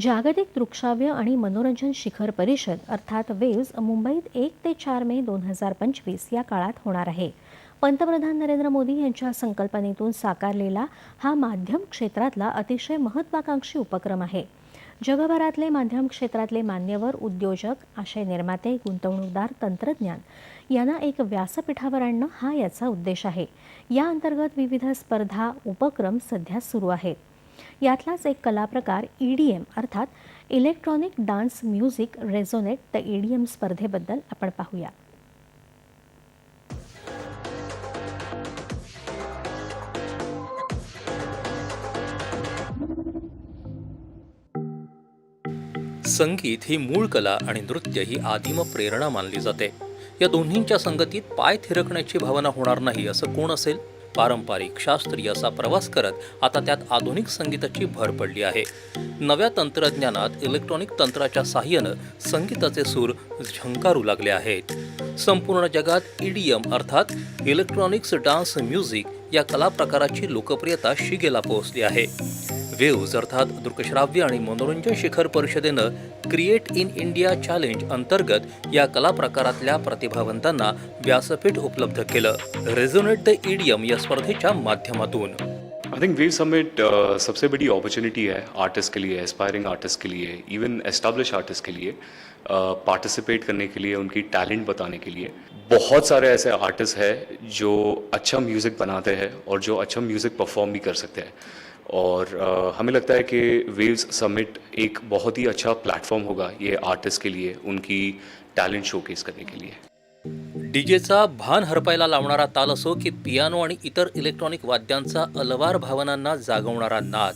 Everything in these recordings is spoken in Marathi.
जागतिक दृकश्राव्य आणि मनोरंजन शिखर परिषद अर्थात वेव्ज मुंबईत एक ते चार मे दोन हजार पंचवीस या काळात होणार आहे. पंतप्रधान नरेंद्र मोदी यांच्या संकल्पनेतून साकारलेला हा माध्यम क्षेत्रातला अतिशय महत्त्वाकांक्षी उपक्रम आहे. जगभरातले माध्यम क्षेत्रातले मान्यवर उद्योजक आशय निर्माते गुंतवणूकदार तंत्रज्ञान यांना एक व्यासपीठावर आणणं हा याचा उद्देश आहे. या अंतर्गत विविध स्पर्धा उपक्रम सध्या सुरू आहेत. यातलाच एक कलाप्रकार ई डी एम अर्थात electronic dance music resonate the E D M स्पर्धेबद्दल आपण पाहूया. संगीत ही मूळ कला आणि नृत्य ही आदिम प्रेरणा मानली जाते. या दोन्हींच्या संगतीत पाय थिरकण्याची भावना होणार नाही असं कोण असेल? पारंपरिक शास्त्रीय असा प्रवास करत आता त्यात आधुनिक संगीताची भर पडली आहे. नव्या तंत्रज्ञानात इलेक्ट्रॉनिक तंत्राच्या साह्यानं संगीताचे सूर झंकारू लागले आहेत. संपूर्ण जगात ईडीएम अर्थात इलेक्ट्रॉनिक्स डान्स म्युझिक या कला प्रकाराची लोकप्रियता शिगेला पोहोचली आहे. वेव्ज अर्थात दृकश्राव्य आणि मनोरंजन शिखर परिषदेनं क्रिएट इन इंडिया चॅलेंज अंतर्गत या कला प्रकारातल्या प्रतिभावंतांना व्यासपीठ उपलब्ध केलं. रेझोनेट द ईडीएम या स्पर्धेच्या माध्यमातून. आई थिंक वेव समिट सबसे बड़ी अपॉर्चुनिटी है आर्टिस्ट के लिए एस्पायरिंग आर्टिस्ट के लिए इवन एस्टैब्लिश आर्टिस्ट के लिए uh, पार्टिसिपेट करने के लिए उनकी टैलेंट बताने के लिए. बहुत सारे ऐसे आर्टिस्ट हैं जो अच्छा म्यूज़िक बनाते हैं और जो अच्छा म्यूज़िक परफॉर्म भी कर सकते हैं. और uh, हमें लगता है कि वेव्स समिट एक बहुत ही अच्छा प्लेटफॉर्म होगा ये आर्टिस्ट के लिए उनकी टैलेंट शोकेस करने के लिए। डीजेचा भान हरपायला लावणारा ताल असो की पियानो आणि इतर इलेक्ट्रॉनिक वाद्यांचा अलवार भावनांना जागवणारा नाद.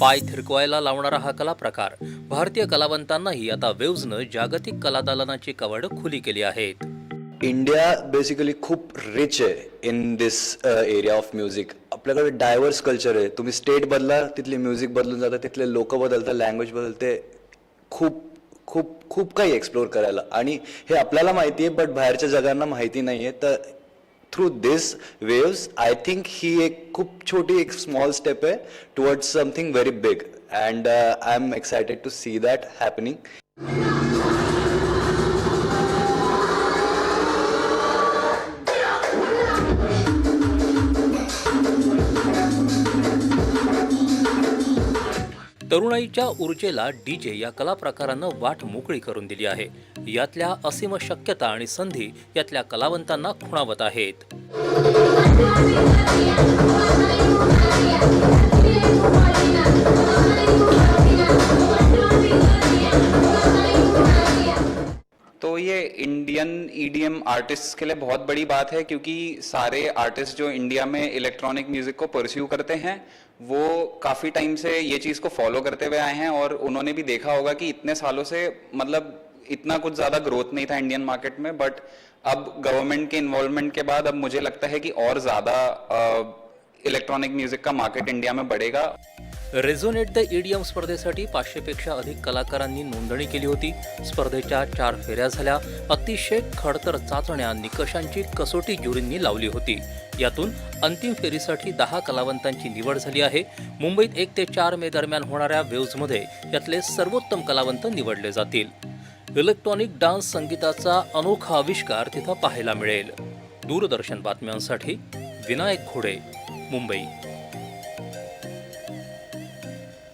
पाय थिरकवायला लावणारा हा कला प्रकार. भारतीय कलावंतांनाही आता वेव्जनं जागतिक कलादालनाची कवाडं खुली केली आहेत. इंडिया बेसिकली खूप रिच आहे in this area of music आपल्याकडे डायव्हर्स कल्चर आहे. तुम्ही स्टेट बदला तिथले म्युझिक बदलून जातं तिथले लोक बदलतात लँग्वेज बदलते. खूप खूप खूप काही एक्सप्लोर करायला. आणि हे आपल्याला माहिती आहे बट बाहेरच्या जगांना माहिती नाही आहे तर through this waves I think ही एक खूप छोटी एक स्मॉल स्टेप आहे towards something very big and I am excited to see that happening तरुणाईच्या ऊर्जेला डीजे या कला प्रकारानं वाट मोकळी करून दिली आहे. यातल्या असीम शक्यता आणि संधी यातल्या कलावंतांना खुणावत आहेत. ये इंडियन ईडीएम आर्टिस्ट के लिए बहुत बड़ी बात है, क्योंकि सारे आर्टिस्ट जो इंडिया में इलेक्ट्रॉनिक म्यूज़िक को परस्यू करते हैं, वो काफ़ी टाइम से ये चीज़ को फॉलो करते हुए आए हैं और उन्होंने भी देखा होगा कि इतने सालों से मतलब इतना कुछ ज़्यादा ग्रोथ नहीं था इंडियन मार्केट में बट अब गवर्नमेंट के इन्वॉल्वमेंट के बाद अब मुझे लगता है कि और ज़्यादा इलेक्ट्रॉनिक म्यूज़िक का मार्केट इंडिया में बढ़ेगा। रेझोनेट द ईडीएम स्पर्धेसाठी पाचशेपेक्षा अधिक कलाकारांनी नोंदणी केली होती. स्पर्धेच्या चार फेऱ्या झाल्या. अतिशय खडतर चाचण्या निकषांची कसोटी ज्युरींनी लावली होती. यातून अंतिम फेरीसाठी दहा कलावंतांची निवड झाली आहे. मुंबईत एक ते चार मे दरम्यान होणाऱ्या वेव्जमध्ये यातले सर्वोत्तम कलावंत निवडले जातील. इलेक्ट्रॉनिक डान्स संगीताचा अनोखा आविष्कार तिथं पाहायला मिळेल. दूरदर्शन बातम्यांसाठी विनायक घोडे मुंबई.